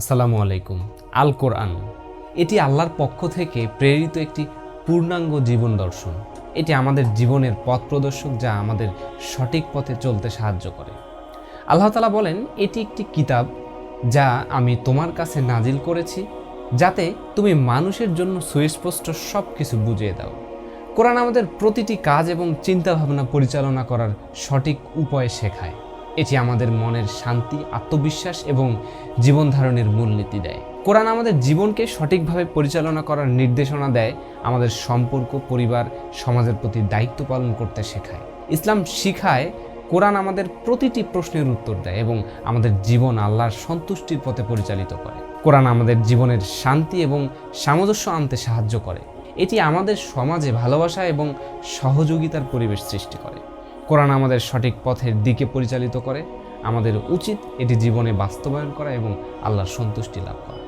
আসসালামু আলাইকুম। আল কোরআন, এটি আল্লাহর পক্ষ থেকে প্রেরিত একটি পূর্ণাঙ্গ জীবন দর্শন। এটি আমাদের জীবনের পথ প্রদর্শক যা আমাদের সঠিক পথে চলতে সাহায্য করে। আল্লাহ তালা বলেন, এটি একটি কিতাব যা আমি তোমার কাছে নাজিল করেছি, যাতে তুমি মানুষের জন্য সুস্পষ্ট সব কিছু বুঝিয়ে দাও। কোরআন আমাদের প্রতিটি কাজ এবং চিন্তাভাবনা পরিচালনা করার সঠিক উপায় শেখায়। এটি আমাদের মনের শান্তি, আত্মবিশ্বাস এবং জীবন ধারণের মূলনীতি দেয়। কোরআন আমাদের জীবনকে সঠিকভাবে পরিচালনা করার নির্দেশনা দেয়, আমাদের সম্পর্ক, পরিবার, সমাজের প্রতি দায়িত্ব পালন করতে শেখায়। ইসলাম শিখায়, কোরআন আমাদের প্রতিটি প্রশ্নের উত্তর দেয় এবং আমাদের জীবন আল্লাহর সন্তুষ্টির পথে পরিচালিত করে। কোরআন আমাদের জীবনের শান্তি এবং সামঞ্জস্য আনতে সাহায্য করে। এটি আমাদের সমাজে ভালোবাসা এবং সহযোগিতার পরিবেশ সৃষ্টি করে। কোরআন আমাদের সঠিক পথের দিকে পরিচালিত করে, আমাদের উচিত এটি জীবনে বাস্তবায়ন করা এবং আল্লাহর সন্তুষ্টি লাভ করা।